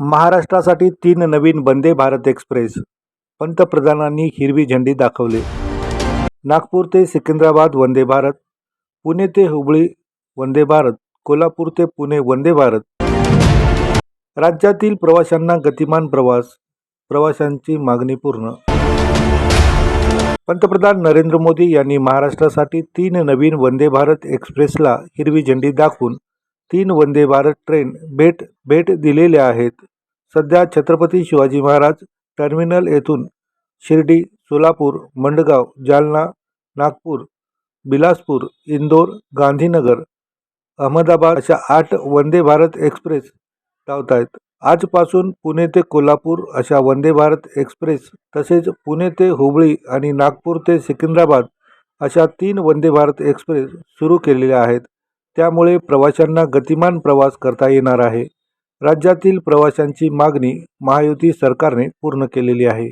महाराष्ट्रासाठी तीन नवीन वंदे भारत एक्सप्रेस पंतप्रधानांनी हिरवी झेंडी दाखवली. नागपूर ते सिकंदराबाद वंदे भारत पुणे ते हुबळी वंदे भारत कोल्हापूर ते पुणे वंदे भारत. राज्यातील प्रवाशांना गतिमान प्रवास प्रवाशांची मागणी पूर्ण. पंतप्रधान नरेंद्र मोदी यांनी महाराष्ट्रासाठी तीन नवीन वंदे भारत एक्सप्रेसला हिरवी झेंडी दाखवून तीन वंदे भारत ट्रेन भेट भेट दिलेल्या आहेत. सध्या छत्रपती शिवाजी महाराज टर्मिनल येथून शिर्डी सोलापूर मंडगाव जालना नागपूर बिलासपूर इंदोर गांधीनगर अहमदाबाद अशा आठ वंदे भारत एक्सप्रेस धावत आहेत आजपासून पुणे ते कोल्हापूर अशा वंदे भारत एक्सप्रेस तसेच पुणे ते हुबळी आणि नागपूर ते सिकंदराबाद अशा तीन वंदे भारत एक्सप्रेस सुरू केलेल्या आहेत. त्यामुळे प्रवाशांना गतिमान प्रवास करता येणार आहे. राज्यातील प्रवाशांची मागणी महायुती सरकारने पूर्ण केलेली आहे.